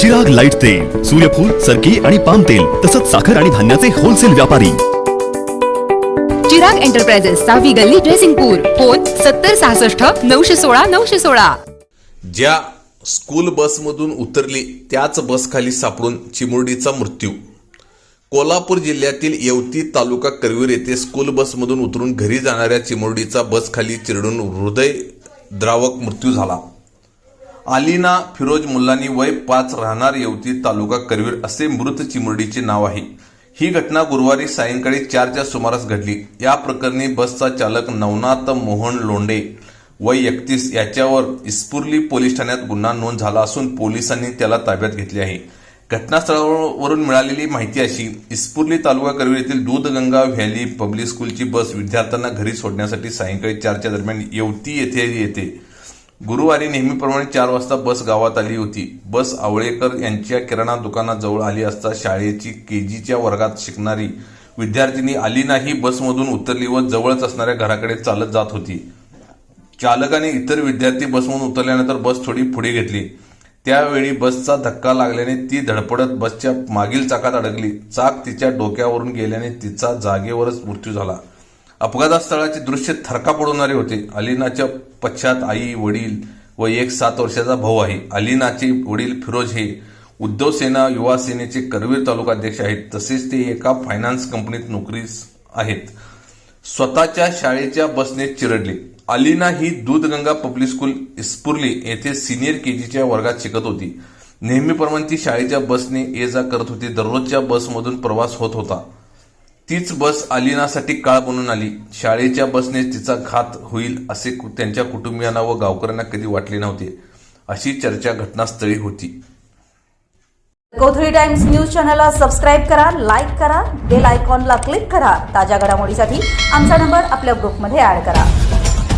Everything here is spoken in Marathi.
चिराग लाइट तेल सूर्यफूल सरकी आणि पाम तेल तसंच साखर आणि धान्याचे होलसेल व्यापारी. चिराग एंटरप्राइजेस सहावी गल्ली ड्रेसिंगपूर फोन सत्तर सहासष्ट नऊशे सोळा नऊशे सोळा. ज्या स्कूल बसमधून उतरली त्याच बसखाली सापडून चिमुरडीचा मृत्यू. कोल्हापूर जिल्ह्यातील येवती तालुका करवीर येथे स्कूल बसमधून उतरून घरी जाणाऱ्या चिमुरडीचा बसखाली चिरडून हृदय द्रावक मृत्यू झाला. आलिना फिरोज मुल्लानी वय पाच राहणार येवती तालुका करवीर असे मृत चिमुरडीचे नाव आहे. ही घटना गुरुवारी सायंकाळी चारच्या सुमारास घडली. या प्रकरणी बसचा चालक नवनाथ मोहन लोंडे वय एकतीस याच्यावर इस्पुर्ली पोलीस ठाण्यात गुन्हा नोंद झाला असून पोलिसांनी त्याला ताब्यात घेतले आहे. घटनास्थळावरून मिळालेली माहिती अशी इस्पुर्ली तालुका करवीर येथील दूधगंगा व्हॅली पब्लिक स्कूलची बस विद्यार्थ्यांना घरी सोडण्यासाठी सायंकाळी चारच्या दरम्यान येवती येथे येते. गुरुवारी नेहमीप्रमाणे चार वाजता बस गावात आली होती. बस आवळेकर यांच्या किराणा दुकानाजवळ आली असता शाळेची केजीच्या वर्गात शिकणारी विद्यार्थिनी आली ही बसमधून उतरली व जवळच असणाऱ्या घराकडे चालत जात होती. चालकाने इतर विद्यार्थी बसमधून उतरल्यानंतर बस थोडी पुढे घेतली. त्यावेळी बसचा धक्का लागल्याने ती धडपडत बसच्या मागील चाकात अडकली. चाक तिच्या डोक्यावरून गेल्याने तिचा जागेवरच मृत्यू झाला. अपघातस्थळाचे दृश्य थरका पडवणारे होते. अलिनाच्या पश्चात आई वडील व एक सात वर्षाचा भाऊ आहे. अलिनाचे वडील फिरोज हे उद्धव सेना युवा सेनेचे करवीर तालुका अध्यक्ष आहेत. तसेच ते एका फायनान्स कंपनीत नोकरीस आहेत. स्वतःच्या शाळेच्या बसने चिरडले. अलिना ही दूधगंगा पब्लिक स्कूल इस्पुर्ली येथे सिनियर केजीच्या वर्गात शिकत होती. नेहमीप्रमाणे ती शाळेच्या बसने ये जा करत होती. दररोजच्या बसमधून प्रवास होत होता. तीच बस अलिनासाठी काळ बनून आली. शाळेच्या बसने तिचा घात होईल असे त्यांच्या कुटुंबियांना व गावकऱ्यांना कधी वाटले नव्हते. अशी चर्चा घटनास्थळी होती. कोथळी टाइम्स न्यूज चॅनलला सबस्क्राईब करा लाईक करा बेल आयकॉनला क्लिक करा. ताज्या घडामोडीसाठी आमचा नंबर आपल्या ग्रुपमध्ये ऍड करा.